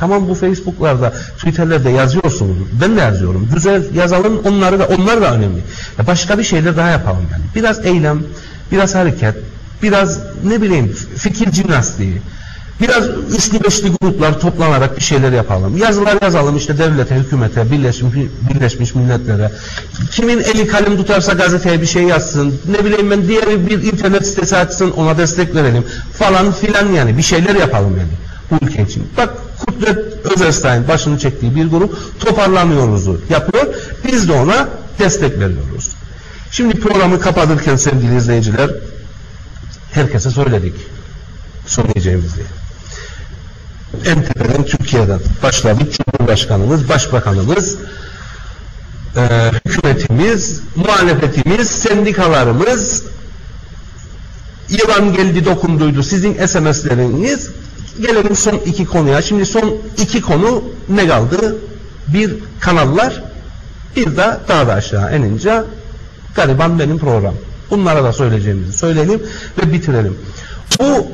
Tamam bu Facebook'larda, Twitter'lerde yazıyorsunuz. Ben de yazıyorum. Güzel yazalım onları da onlar da önemli. Ya başka bir şeyler daha yapalım yani. Biraz eylem, biraz hareket, biraz ne bileyim fikir jimnastiği. Biraz üçlü beşli gruplar toplanarak bir şeyler yapalım. Yazılar yazalım işte devlete, hükümete, birleşmiş, birleşmiş milletlere. Kimin eli kalem tutarsa gazeteye bir şey yazsın. Ne bileyim ben diğer bir internet sitesi açsın ona destek verelim. Falan filan yani bir şeyler yapalım yani bu ülke için. Bak Kudret Özerstein başını çektiği bir grup toparlanıyoruzu yapıyor. Biz de ona destek veriyoruz. Şimdi programı kapatırken sevgili izleyiciler herkese söyledik söyleyeceğimizi. En tepeden Türkiye'den başladık. Cumhurbaşkanımız, Başbakanımız, e, hükümetimiz, muhalefetimiz, sendikalarımız yılan geldi dokunduydu. Sizin SMS'leriniz gelelim son iki konuya. Şimdi son iki konu ne kaldı? Bir kanallar, bir de daha da aşağı enince gariban benim program. Bunlara da söyleyeceğimizi söyleyelim ve bitirelim. Bu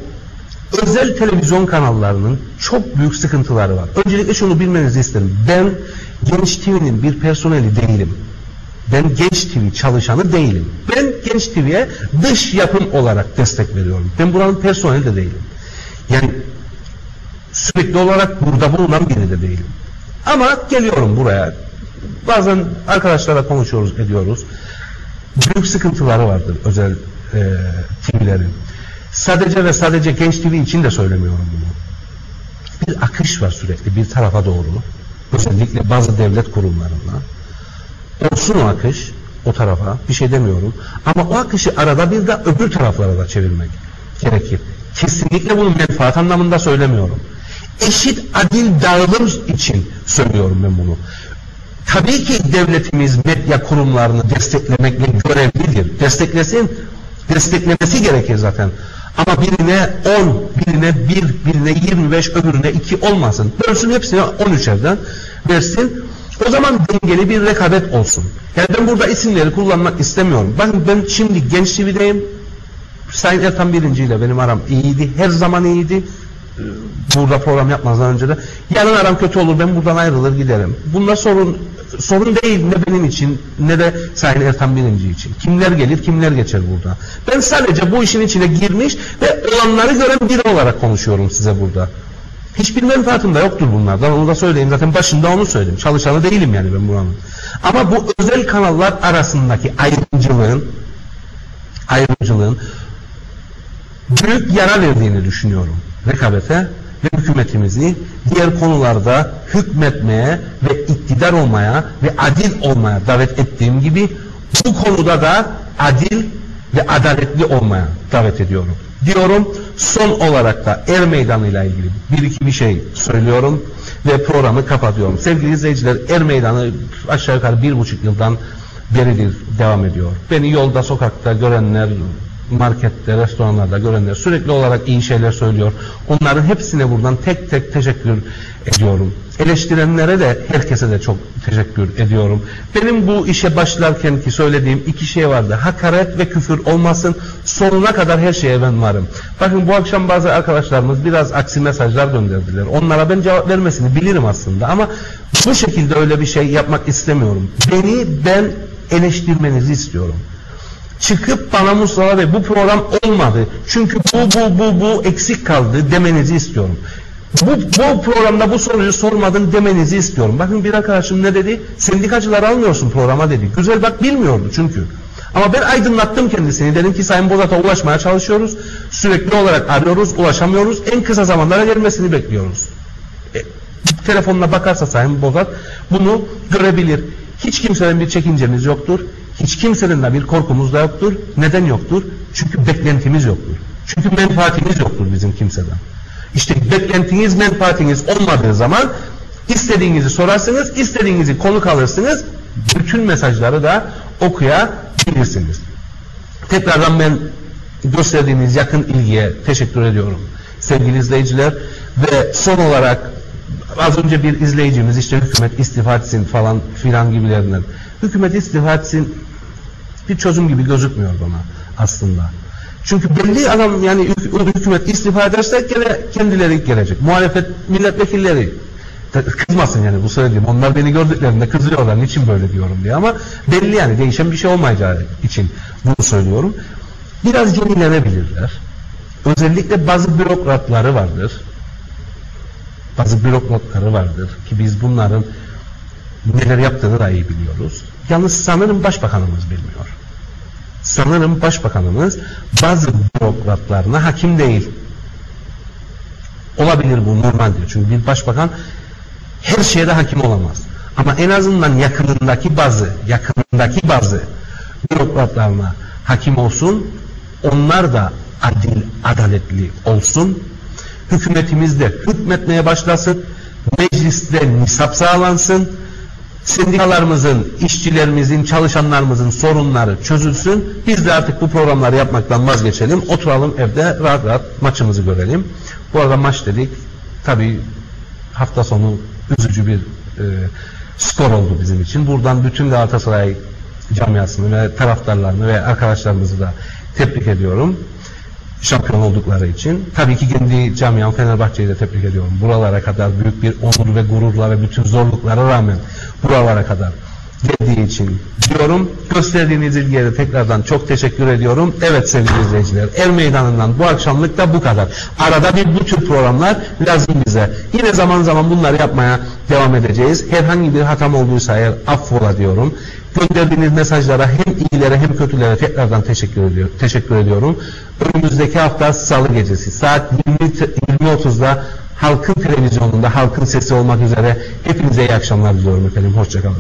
özel televizyon kanallarının çok büyük sıkıntıları var. Öncelikle şunu bilmenizi isterim. Ben Genç TV'nin bir personeli değilim. Ben Genç TV çalışanı değilim. Ben Genç TV'ye dış yapım olarak destek veriyorum. Ben buranın personeli de değilim. Yani sürekli olarak burada bulunan biri de değilim. Ama geliyorum buraya. Bazen arkadaşlarla konuşuyoruz, ediyoruz. Büyük sıkıntıları vardır özel e, TV'lerin. Sadece ve sadece Genç TV için de söylemiyorum bunu. Bir akış var sürekli bir tarafa doğru. Özellikle bazı devlet kurumlarında. Olsun o akış o tarafa bir şey demiyorum. Ama o akışı arada bir de öbür taraflara da çevirmek gerekir. Kesinlikle bunu menfaat anlamında söylemiyorum. Eşit adil dağılım için söylüyorum ben bunu. Tabii ki devletimiz medya kurumlarını desteklemekle görevlidir. Desteklesin, desteklemesi gerekir zaten. Ama birine 10, birine 1, birine 25, öbürüne 2 olmasın. Bölsün hepsine 13 evden versin. O zaman dengeli bir rekabet olsun. Yani ben burada isimleri kullanmak istemiyorum. Bakın ben şimdi Genç TV'deyim. Sayın Ertan Birinci ile benim aram iyiydi. Her zaman iyiydi. Burada program yapmazdan önce de. Yarın aram kötü olur. Ben buradan ayrılır giderim. Bunda sorun sorun değil ne benim için ne de Sayın Ertan Birinci için. Kimler gelir kimler geçer burada. Ben sadece bu işin içine girmiş ve olanları gören biri olarak konuşuyorum size burada. Hiçbir menfaatim de yoktur bunlardan. Onu da söyleyeyim. Zaten başında onu söyledim. Çalışanı değilim yani ben buranın. Ama bu özel kanallar arasındaki ayrımcılığın ayrımcılığın büyük yara verdiğini düşünüyorum rekabete ve hükümetimizi diğer konularda hükmetmeye ve iktidar olmaya ve adil olmaya davet ettiğim gibi bu konuda da adil ve adaletli olmaya davet ediyorum. Diyorum son olarak da Er Meydanı ilgili bir iki bir şey söylüyorum ve programı kapatıyorum. Sevgili izleyiciler Er Meydanı aşağı yukarı bir buçuk yıldan beridir devam ediyor. Beni yolda sokakta görenler markette, restoranlarda görenler sürekli olarak iyi şeyler söylüyor. Onların hepsine buradan tek tek teşekkür ediyorum. Eleştirenlere de herkese de çok teşekkür ediyorum. Benim bu işe başlarken ki söylediğim iki şey vardı. Hakaret ve küfür olmasın. Sonuna kadar her şeye ben varım. Bakın bu akşam bazı arkadaşlarımız biraz aksi mesajlar gönderdiler. Onlara ben cevap vermesini bilirim aslında ama bu şekilde öyle bir şey yapmak istemiyorum. Beni ben eleştirmenizi istiyorum çıkıp bana Mustafa Bey bu program olmadı. Çünkü bu bu bu bu eksik kaldı demenizi istiyorum. Bu, bu programda bu soruyu sormadın demenizi istiyorum. Bakın bir arkadaşım ne dedi? Sendikacılar almıyorsun programa dedi. Güzel bak bilmiyordu çünkü. Ama ben aydınlattım kendisini. Dedim ki Sayın Bozat'a ulaşmaya çalışıyoruz. Sürekli olarak arıyoruz, ulaşamıyoruz. En kısa zamanlara gelmesini bekliyoruz. E, telefonuna bakarsa Sayın Bozat bunu görebilir. Hiç kimsenin bir çekincemiz yoktur. Hiç kimsenin de bir korkumuz da yoktur. Neden yoktur? Çünkü beklentimiz yoktur. Çünkü menfaatimiz yoktur bizim kimseden. İşte beklentiniz, menfaatiniz olmadığı zaman istediğinizi sorarsınız, istediğinizi konuk alırsınız. Bütün mesajları da okuyabilirsiniz. Tekrardan ben gösterdiğiniz yakın ilgiye teşekkür ediyorum. Sevgili izleyiciler ve son olarak az önce bir izleyicimiz işte hükümet istifa etsin falan filan gibilerinden. Hükümet istifa etsin bir çözüm gibi gözükmüyor bana aslında. Çünkü belli adam yani hükümet istifa ederse gene kendileri gelecek. Muhalefet milletvekilleri Kızmasın yani bu söylediğim. Onlar beni gördüklerinde kızıyorlar. Niçin böyle diyorum diye ama belli yani değişen bir şey olmayacağı için bunu söylüyorum. Biraz yenilenebilirler. Özellikle bazı bürokratları vardır. Bazı bürokratları vardır ki biz bunların neler yaptığını da iyi biliyoruz. Yalnız sanırım başbakanımız bilmiyor. Sanırım başbakanımız bazı bürokratlarına hakim değil. Olabilir bu normaldir. Çünkü bir başbakan her şeye de hakim olamaz. Ama en azından yakınındaki bazı, yakınındaki bazı bürokratlarına hakim olsun. Onlar da adil, adaletli olsun. Hükümetimizde hükmetmeye başlasın. Mecliste nisap sağlansın. Sendikalarımızın, işçilerimizin, çalışanlarımızın sorunları çözülsün. Biz de artık bu programları yapmaktan vazgeçelim. Oturalım evde rahat rahat maçımızı görelim. Bu arada maç dedik. Tabii hafta sonu üzücü bir e, skor oldu bizim için. Buradan bütün Galatasaray camiasını ve taraftarlarını ve arkadaşlarımızı da tebrik ediyorum. Şampiyon oldukları için. Tabii ki kendi camiam Fenerbahçe'yi de tebrik ediyorum. Buralara kadar büyük bir onur ve gururla ve bütün zorluklara rağmen buralara kadar geldiği için diyorum. Gösterdiğiniz ilgiye tekrardan çok teşekkür ediyorum. Evet sevgili izleyiciler, Er Meydanı'ndan bu akşamlık da bu kadar. Arada bir bu tür programlar lazım bize. Yine zaman zaman bunları yapmaya devam edeceğiz. Herhangi bir hatam olduysa eğer affola diyorum. Gönderdiğiniz mesajlara hem iyilere hem kötülere tekrardan teşekkür ediyorum. Teşekkür ediyorum. Önümüzdeki hafta Salı gecesi saat 20 20.30'da Halkın Televizyonu'nda Halkın Sesi olmak üzere hepinize iyi akşamlar diliyorum efendim. Hoşçakalın.